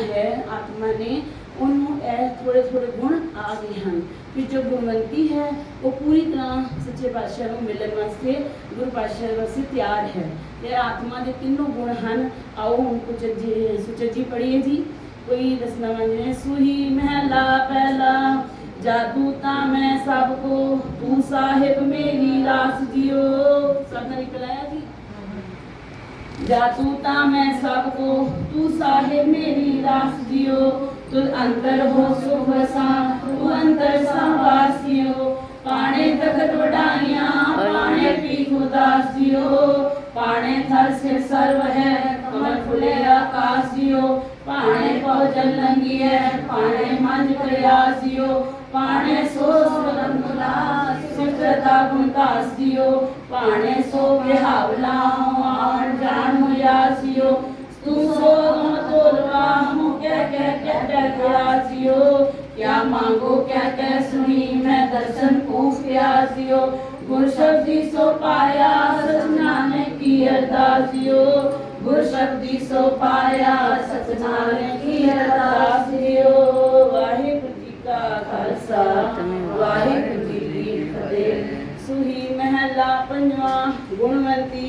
ਹੈ, ਆਤਮਾ ਨੇ, ਉਹਨੂੰ ਇਹ ਥੋੜੇ ਥੋੜੇ ਗੁਣ ਆ ਗਏ ਹਨ। ਕਿ ਜੋ ਗੁਣਵੰਤੀ ਹੈ, ਉਹ ਪੂਰੀ ਤਰ੍ਹਾਂ ਸੱਚੇ ਪਾਤਸ਼ਾਹ ਨੂੰ ਮਿਲਣ ਵਾਸਤੇ, ਗੁਰੂ ਪਾਤਸ਼ਾਹ ਵਾਸਤੇ ਤਿਆਰ ਹੈ। ਤੇ ਆਤਮਾ ਦੇ ਤਿੰਨੋਂ ਗੁਣ ਹਨ। ਆਓ ਹੁਣ ਕੁਝ ਜੀ ਸੁਚਜੀ ਪੜੀਏ ਜੀ। ਕੋਈ ਦਸਨਾ ਮੰਗਨੇ ਸੁਹੀ ਮਹਿਲਾ ਪਹਿਲਾ, ਜਾਦੂ ਤਾਂ ਮੈਂ ਸਭ ਕੋ, ਤੂੰ ਸਾਹਿਬ ਮੇਰੀ ਰਾਸ ਜਿਓ। ਸਭ ਨੇ ਨਿਕਲਾਇਆ जातूता मैं सबको, तू साहे मेरी रास दियो। तू अंतर हो सुख सा, तू अंतर सा वासियो। पाणे तक वडानिया पाणे पी खुदास दियो। पाणे थर से सर्व है, कमल फुले आकाश दियो। पाणे पहुंचन लंगी है, पाणे मंज प्रयास दियो। पाणे सो सुरंगला सिद्धता गुंदास दियो। पाणे सो विहावला प्यासियो क्या मांगो, क्या कह सुनी मैं दर्शन को प्यासियो गुर शब्दी सो पाया सजना की अरदासियो। गुर शब्दी सो पाया सजना की अरदासियो। वाहिगुरु जी का खालसा, वाहिगुरु जी की फतेह। सुही महला पंजवा, गुणवंती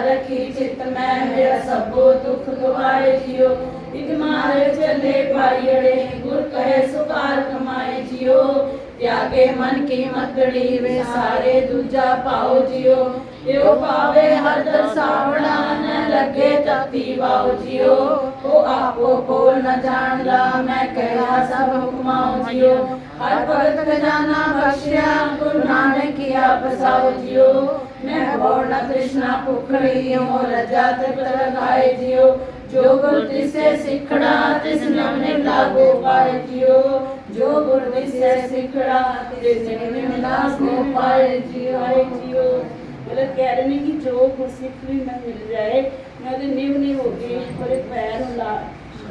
रखी चित मैं मेरा सबो दुख दुआए जियो। इक मारे चले पाइड़े गुर कहे सुकार कमाए जियो। त्यागे मन की मतड़ी वे सारे दूजा पाओ जियो। यो पावे हर दर दर्शावड़ा न लगे तती वाओ जियो। ओ आपो बोल न जान ला, मैं कहा सब हुक्माओ जियो। हर भक्त जाना बख्शिया, गुरु नानक जियो। मैं भोर न कृष्णा पुखड़ी हो रजा तृप्तर गाय जियो। जो गुरु तिसे सिखड़ा, तिस नाम ने लागो पाए जियो। जो गुरु तिसे सिखड़ा, तिस नाम ने लागो पाए जियो। आए जियो बोले कह रहे कि जो गुरु सिख भी मैं मिल जाए मैं तो निव नहीं होगी बोले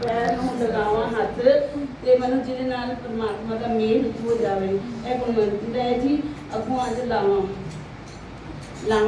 ਪੈਰ ਨੂੰ ਲਗਾਵਾਂ ਹੱਥ ਤੇ ਮੈਨੂੰ ਜਿਹਦੇ ਨਾਲ ਪਰਮਾਤਮਾ ਦਾ ਮੇਲ ਹੋ ਜਾਵੇ, ਇਹ ਗੁਣਵੰਤੀ ਦਾ ਹੈ ਜੀ। ਅੱਗੋਂ ਅੱਜ ਲਾਵਾਂ। ਲਾਵਾਂ